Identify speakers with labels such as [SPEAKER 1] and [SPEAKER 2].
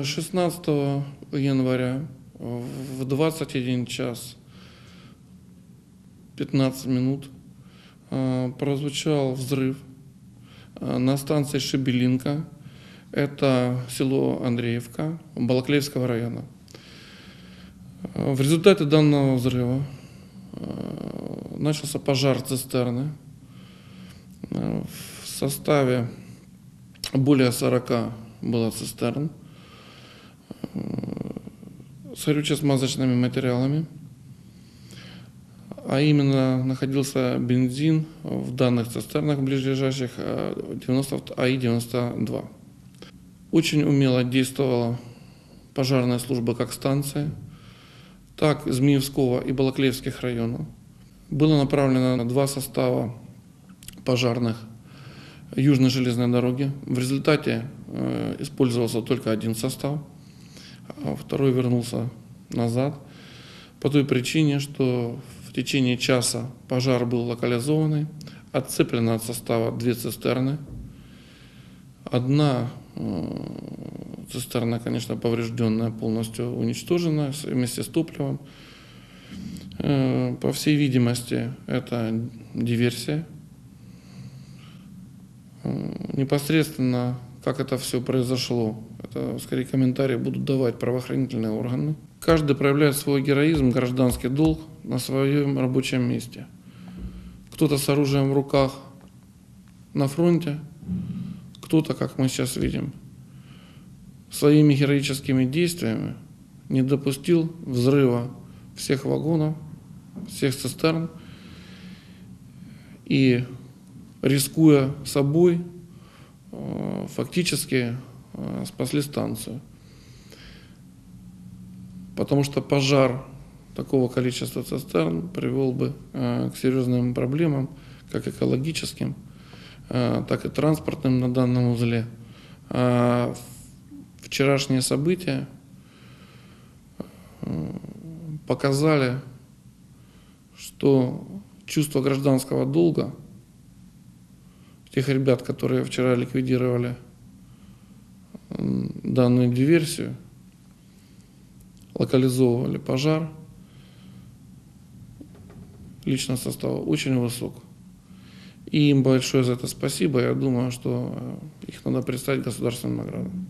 [SPEAKER 1] Э, 16 января в 21 час 15 минут э, прозвучал взрыв э, на станции Шебелинка. Это село Андреевка Балаклеевского района. Э, В результате данного взрыва начался пожар цистерны. В составе более 40 было цистерн с горюче-смазочными материалами. А именно находился бензин в данных цистернах ближайших э, 90 АИ-92. Очень умело действовала пожарная служба как станция, так Змеевского и Балаклеевских районов. Было направлено на два состава пожарных Южной железной дороги. В результате э, использовался только один состав, второй вернулся назад по той причине, что в течение часа пожар был локализованный, отцеплено от состава две цистерны. Одна э, цистерна, конечно, поврежденная, полностью уничтожена вместе с топливом. Э, По всей видимости, это диверсия. Э, Непосредственно, как это все произошло, это скорее комментарии будут давать правоохранительные органы. Каждый проявляет свой героизм, гражданский долг на своем рабочем месте. Кто-то с оружием в руках на фронте, кто-то, как мы сейчас видим, своими героическими действиями не допустил взрыва всех вагонов, всех цистерн и рискуя собой, фактически э, спасли станцию. Потому что пожар такого количества цистерн привел бы э, к серьезным проблемам, как экологическим, э, так и транспортным на данном узле. А вчерашние события э, показали, что чувство гражданского долга тех ребят, которые вчера ликвидировали данную диверсию, локализовывали пожар, личного состава очень высок. И им большое за это спасибо. Я думаю, что э, их надо представить государственным наградам.